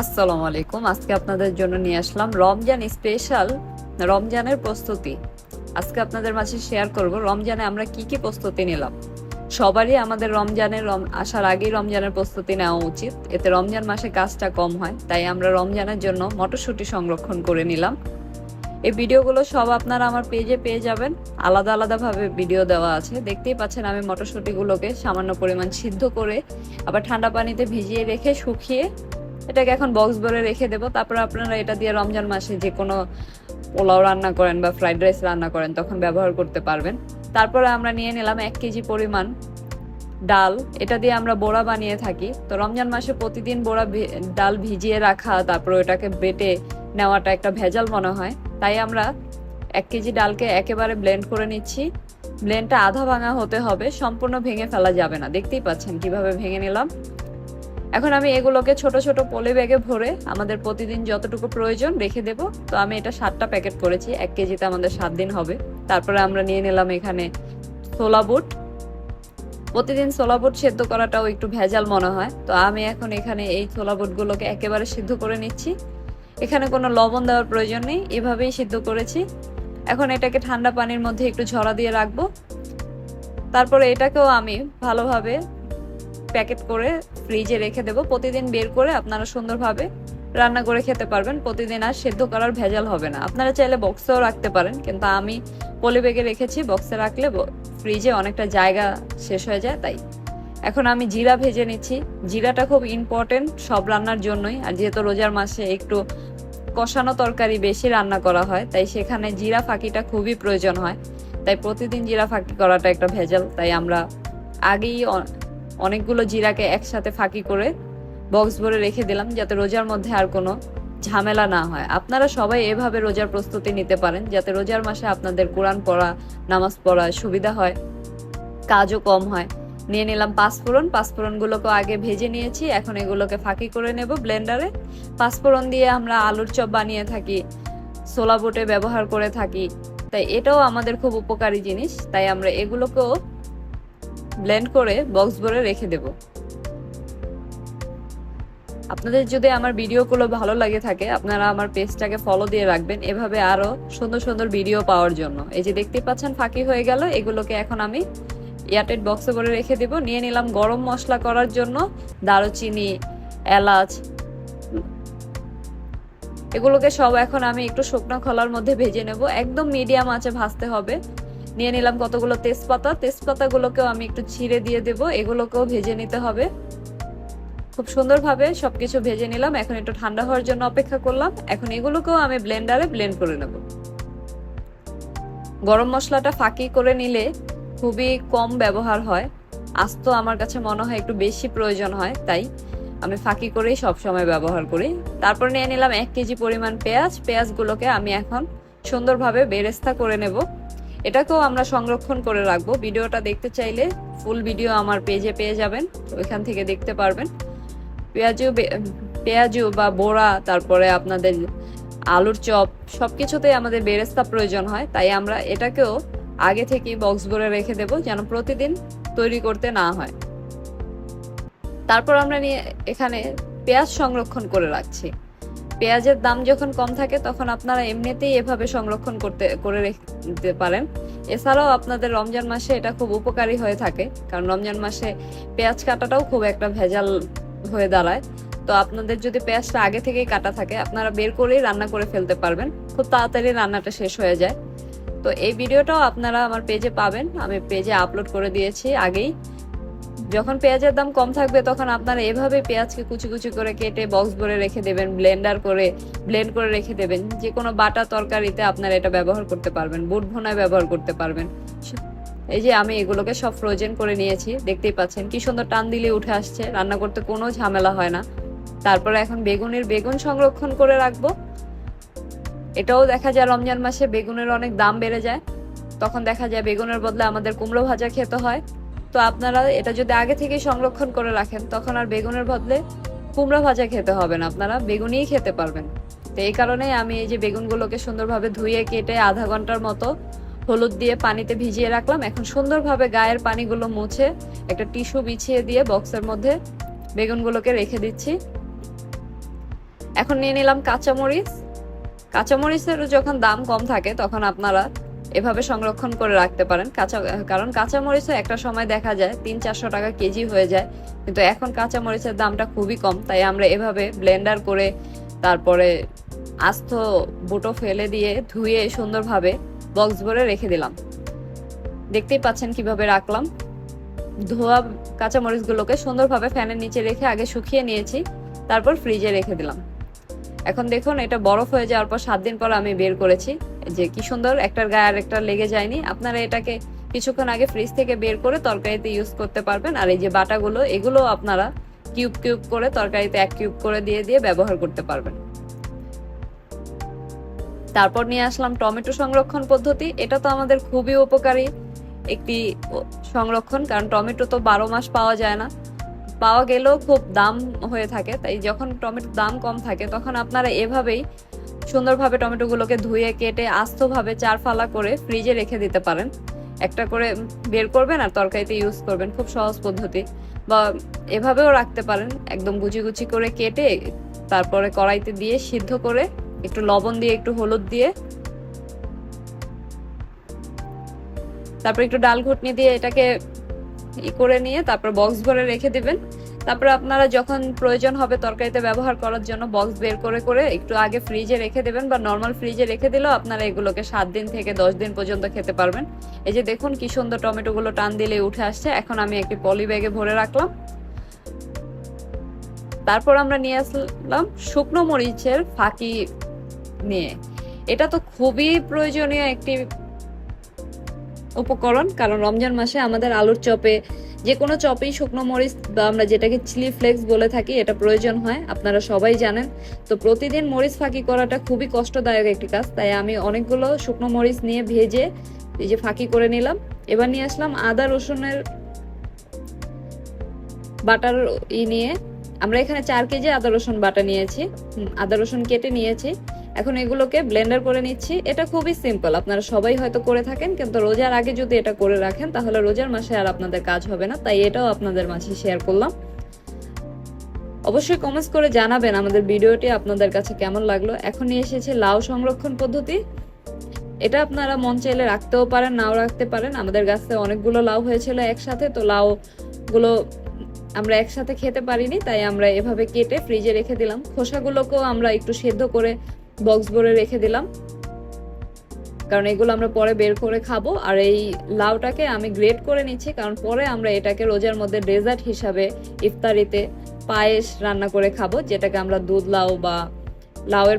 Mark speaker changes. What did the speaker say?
Speaker 1: আসসালামু আলাইকুম। আজকে আপনাদের জন্য নিয়ে আসলাম রমজান স্পেশাল রমজানের প্রস্তুতি। আজকে আপনাদের মাঝে শেয়ার করব রমজানে আমরা কি কি প্রস্তুতি নিলাম। সবারই আমাদের রমজানের আসার আগেই রমজানের প্রস্তুতি নেওয়া উচিত। এতে রমজান মাসে কাজটা কম হয়, তাই আমরা রমজানের জন্য মটরশুঁটি সংরক্ষণ করে নিলাম। এই ভিডিওগুলো সব আপনারা আমার পেজে পেয়ে যাবেন। আলাদা আলাদাভাবে ভিডিও দেওয়া আছে। দেখতেই পাচ্ছেন আমি মটরশুঁটিগুলোকে সামান্য পরিমাণ সিদ্ধ করে আবার ঠান্ডা পানিতে ভিজিয়ে রেখে শুকিয়ে এটাকে এখন বক্স ভরে রেখে দেবো। তারপর আপনারা এটা দিয়ে রমজান মাসে যে কোনো পোলাও রান্না করেন বা ফ্রাইড রাইস রান্না করেন, তখন ব্যবহার করতে পারবেন। তারপরে আমরা নিয়ে নিলাম এক কেজি পরিমাণ ডাল। এটা দিয়ে আমরা বোড়া বানিয়ে থাকি। তো রমজান মাসে প্রতিদিন বোড়া ডাল ভিজিয়ে রাখা, তারপর ওটাকে বেটে নেওয়াটা একটা ভেজাল মনে হয়। তাই আমরা এক কেজি ডালকে একেবারে ব্লেন্ড করে নিচ্ছি। ব্লেন্ডটা আধা ভাঙা হতে হবে, সম্পূর্ণ ভেঙে ফেলা যাবে না। দেখতেই পাচ্ছেন কীভাবে ভেঙে নিলাম। এখন আমি এগুলোকে ছোট ছোট পলি ব্যাগে ভরে আমাদের প্রতিদিন যতটুকু প্রয়োজন রেখে দেব। তো আমি এটা সাতটা প্যাকেট করেছি, এক কেজিতে আমাদের সাত দিন হবে। তারপরে আমরা নিয়ে নিলাম এখানে ছোলা বুট। প্রতিদিন ছোলা বুট সেদ্ধ করাটাও একটু ভেজাল মনে হয়। তো আমি এখন এখানে এই ছোলা বুটগুলোকে একেবারে সিদ্ধ করে নিচ্ছি। এখানে কোনো লবণ দেওয়ার প্রয়োজন নেই, এভাবেই সিদ্ধ করেছি। এখন এটাকে ঠান্ডা পানির মধ্যে একটু ঝরা দিয়ে রাখব। তারপরে এটাকেও আমি ভালোভাবে প্যাকেট করে ফ্রিজে রেখে দেবো। প্রতিদিন বের করে আপনারা সুন্দরভাবে রান্না করে খেতে পারবেন। প্রতিদিন আর সেদ্ধ করার ভেজাল হবে না। আপনারা চাইলে বক্সেও রাখতে পারেন, কিন্তু আমি পলি ব্যাগে রেখেছি। বক্সে রাখলে ফ্রিজে অনেকটা জায়গা শেষ হয়ে যায়, তাই। এখন আমি জিরা ভেজে নিচ্ছি। জিরাটা খুব ইম্পর্টেন্ট সব রান্নার জন্যই। আর যেহেতু রোজার মাসে একটু কষানো তরকারি বেশি রান্না করা হয়, তাই সেখানে জিরা ফাঁকিটা খুবই প্রয়োজন হয়। তাই প্রতিদিন জিরা ফাঁকি করাটা একটা ভেজাল। তাই আমরা আগেই অনেকগুলো জিরাকে একসাথে ফাঁকি করে বক্স ভরে রেখে দিলাম যাতে রোজার মধ্যে আর কোনো ঝামেলা না হয়। আপনারা সবাই এভাবে রোজার প্রস্তুতি নিতে পারেন যাতে রোজার মাসে আপনাদের কোরআন পড়া, নামাজ পড়া সুবিধা হয়, কাজও কম হয়। নিয়ে নিলাম পাঁচফোড়ন পাঁচফোড়নগুলোকে আগে ভেজে নিয়েছি। এখন এগুলোকে ফাঁকি করে নেব ব্লেন্ডারে। পাঁচফোড়ন দিয়ে আমরা আলুর চপ বানিয়ে থাকি, ছোলা বুটে ব্যবহার করে থাকি। তাই এটাও আমাদের খুব উপকারী জিনিস। তাই আমরা এগুলোকেও ব্লেন্ড করে বক্স ভরে রেখে দেব। আপনাদের যদি আমার ভিডিওগুলো ভালো লাগে থাকে, আপনারা আমার পেজটাকে ফলো দিয়ে রাখবেন। এভাবে আরও সুন্দর সুন্দর ভিডিও পাওয়ার জন্য। এই যে দেখতে পাচ্ছেন, ফাঁকি হয়ে গেল। এগুলোকে এখন আমি এয়ারটেড বক্সে ভরে রেখে দেব। নিয়ে নিলাম গরম মশলা করার জন্য দারুচিনি, এলাচ। এগুলোকে সব এখন আমি একটু শুকনো খোলার মধ্যে ভেজে নেব। একদম মিডিয়াম আঁচে ভাজতে হবে। নিয়ে নিলাম কতগুলো তেজপাতা। তেজপাতাগুলোকেও আমি একটু ছিঁড়ে দিয়ে দেব, এগুলোকেও ভেজে নিতে হবে। খুব সুন্দরভাবে সবকিছু ভেজে নিলাম, এখন একটু ঠান্ডা হওয়ার জন্য অপেক্ষা করলাম। এখন এগুলোকেও আমি ব্লেন্ডারে ব্লেন্ড করে নেব। গরম মশলাটা ফাঁকি করে নিলে খুবই কম ব্যবহার হয়। আস্ত আমার কাছে মনে হয় একটু বেশি প্রয়োজন হয়, তাই আমি ফাঁকি করেই সব সময় ব্যবহার করি। তারপর নিয়ে নিলাম এক কেজি পরিমাণ পেঁয়াজ। পেঁয়াজগুলোকে আমি এখন সুন্দরভাবে বেরেস্তা করে নেব। এটাকেও আমরা সংরক্ষণ করে রাখব। ভিডিওটা দেখতে চাইলে ফুল ভিডিও আমার পেজে পেয়ে যাবেন, ওইখান থেকে দেখতে পারবেন। পেঁয়াজু পেঁয়াজু বা বোড়া, তারপরে আপনাদের আলুর চপ সব কিছুতেই আমাদের বেরেস্তা প্রয়োজন হয়। তাই আমরা এটাকেও আগে থেকেই বক্স ভরে রেখে দেব, যেন প্রতিদিন তৈরি করতে না হয়। তারপর আমরা নিয়ে এখানে পেঁয়াজ সংরক্ষণ করে রাখছি। পেঁয়াজের দাম যখন কম থাকে, তখন আপনারা এমনিতেই এভাবে সংরক্ষণ করতে, করে রেখে পারেন। এছাড়াও আপনাদের রমজান মাসে এটা খুব উপকারী হয়ে থাকে, কারণ রমজান মাসে পেঁয়াজ কাটাটাও খুব একটা ভেজাল হয়ে দাঁড়ায়। তো আপনাদের যদি পেঁয়াজটা আগে থেকেই কাটা থাকে, আপনারা বের করেই রান্না করে ফেলতে পারবেন। খুব তাড়াতাড়ি রান্নাটা শেষ হয়ে যায়। তো এই ভিডিওটাও আপনারা আমার পেজে পাবেন। আমি পেজে আপলোড করে দিয়েছি আগেই। যখন পেঁয়াজের দাম কম থাকবে, তখন আপনারা এভাবে পেঁয়াজকে কুচি কুচি করে কেটে বক্স ভরে রেখে দেবেন ব্লেন্ডার করে ব্লেন্ড করে রেখে দেবেন। যে কোনো বাটা তরকারিতে আপনারা এটা ব্যবহার করতে পারবেন, বুট ভুনায় ব্যবহার করতে পারবেন। এই যে আমি এগুলোকে সব ফ্রোজেন করে নিয়েছি, দেখতেই পাচ্ছেন কি সুন্দর টান দিলে উঠে আসছে। রান্না করতে কোনো ঝামেলা হয় না। তারপরে এখন বেগুনের বেগুন সংরক্ষণ করে রাখব। এটাও দেখা যায় রমজান মাসে বেগুনের অনেক দাম বেড়ে যায়। তখন দেখা যায় বেগুনের বদলে আমাদের কুমড়ো ভাজা খেতে হয়। তো আপনারা এটা যদি আগে থেকে সংরক্ষণ করে রাখেন, তখন আর বেগুনের বদলে কুমড়ো ভাজা খেতে হবে না। আপনারা বেগুনই খেতে পারবেন। তো এই কারণে আমি এই যে বেগুনগুলোকে সুন্দরভাবে ধুয়ে কেটে আধা ঘণ্টার মতো হলুদ দিয়ে পানিতে ভিজিয়ে রাখলাম। এখন সুন্দরভাবে গায়ের পানিগুলো মুছে একটা টিস্যু বিছিয়ে দিয়ে বক্সের মধ্যে বেগুনগুলোকে রেখে দিচ্ছি। এখন নিয়ে নিলাম কাঁচামরিচ। কাঁচামরিচের যখন দাম কম থাকে, তখন আপনারা এভাবে সংরক্ষণ করে রাখতে পারেন। কাঁচা, কারণ কাঁচামরিচও একটা সময় দেখা যায় তিন চারশো টাকা কেজি হয়ে যায়। কিন্তু এখন কাঁচামরিচের দামটা খুবই কম, তাই আমরা এভাবে ব্লেন্ডার করে তারপরে আস্ত বুটো ফেলে দিয়ে ধুয়ে সুন্দরভাবে বক্স ভরে রেখে দিলাম। দেখতেই পাচ্ছেন কীভাবে রাখলাম। ধোয়া কাঁচামরিচগুলোকে সুন্দরভাবে ফ্যানের নিচে রেখে আগে শুকিয়ে নিয়েছি, তারপর ফ্রিজে রেখে দিলাম। এখন দেখুন, এটা বরফ হয়ে যাওয়ার পর সাত দিন পর আমি বের করেছি। যে কি সুন্দর, একটার গায়ে আর একটা লেগে যায়নি। আপনারা এটাকে কিছুক্ষণ আগে ফ্রিজ থেকে বের করে তরকারিতে ইউজ করতে পারবেন। আর এই যে বাটাগুলো, এগুলো আপনারা কিউব কিউব করে তরকারিতে এক কিউব করে দিয়ে দিয়ে ব্যবহার করতে পারবেন। তারপর নিয়ে আসলাম টমেটো সংরক্ষণ পদ্ধতি। এটা তো আমাদের খুবই উপকারী একটি সংরক্ষণ, কারণ টমেটো তো বারো মাস পাওয়া যায় না। পাওয়া গেলেও খুব দাম হয়ে থাকে। তাই যখন টমেটোর দাম কম থাকে, তখন আপনারা এভাবেই সুন্দরভাবে টমেটোগুলোকে ধুয়ে, কেটে, আস্তভাবে চার ফালা করে ফ্রিজে রেখে দিতে পারেন। একটা করে বের করবেন আর তরকারিতে ইউজ করবেন, খুব সহজ পদ্ধতি। বা এভাবেও রাখতে পারেন, একদম গুচি গুচি করে কেটে, তারপরে কড়াইতে দিয়ে সিদ্ধ করে, একটু লবণ দিয়ে, একটু হলুদ দিয়ে, তারপর একটু ডাল ঘুটনি দিয়ে এটাকে ই করে নিয়ে, তারপর বক্স ভরে রেখে দিবেন। তারপর আপনারা যখন প্রয়োজন হবে তরকারিতে ব্যবহার করার জন্য বক্স বের করে করে একটু আগে ফ্রিজে রেখে দেবেন বা নর্মাল ফ্রিজে রেখে দিলেও আপনারা এগুলোকে সাত দিন থেকে দশ দিন পর্যন্ত খেতে পারবেন। এই যে দেখুন কি সুন্দর টমেটোগুলো টান দিলে উঠে আসছে। এখন আমি একটি পলি ব্যাগে ভরে রাখলাম। তারপর আমরা নিয়ে আসলাম শুকনো মরিচের ফাঁকি নিয়ে। এটা তো খুবই প্রয়োজনীয় একটি উপকরণ, কারণ রমজান মাসে আমাদের আলুর চপে যে কোনো চপেই শুকনো মরিচ বা আমরা যেটাকে চিলি ফ্লেক্স বলে থাকি, এটা প্রয়োজন হয়, আপনারা সবাই জানেন। তো প্রতিদিন মরিচ ফাঁকি করাটা খুবই কষ্টদায়ক একটি কাজ, তাই আমি অনেকগুলো শুকনো মরিচ নিয়ে ভেজে এই যে ফাঁকি করে নিলাম। এবার নিয়ে আসলাম আদা, রসুনের বাটার ই নিয়ে। আমরা এখানে চার কেজি আদা, রসুন বাটা নিয়েছি। আদা, রসুন কেটে নিয়েছি। এখন এগুলোকে ব্লেন্ডার করে নিচ্ছি। এটা খুবই সিম্পল। আপনারা সবাই হয়তো করে থাকেন, কিন্তু রোজার আগে যদি এটা করে রাখেন, তাহলে রোজার মাসে আর আপনাদের কাজ হবে না। তাই এটাও আপনাদের মাঝে শেয়ার করলাম। অবশ্যই কমেন্টস করে জানাবেন আমাদের ভিডিওটি আপনাদের কাছে কেমন লাগল। এখন নিয়ে এসেছে লাউ সংরক্ষণ পদ্ধতি। এটা আপনারা মন চাইলে রাখতেও পারেন, নাও রাখতে পারেন। আমাদের গাছে অনেকগুলো লাউ হয়েছিল একসাথে, তো লাউ গুলো আমরা একসাথে খেতে পারিনি, তাই আমরা এভাবে কেটে ফ্রিজে রেখে দিলাম। খোসাগুলোকেও আমরা একটু সেদ্ধ করে বক্স ভরে রেখে দিলাম। কারণ এগুলো আমরা পরে বের করে খাব। আর এই লাউটাকে আমি গ্রেট করে নিচ্ছি, কারণ পরে আমরা এটাকে রোজার মধ্যে ডেজার্ট হিসাবে ইফতারিতে পায়েস রান্না করে খাব, যেটাকে আমরা দুধ লাউ বা লাউয়ের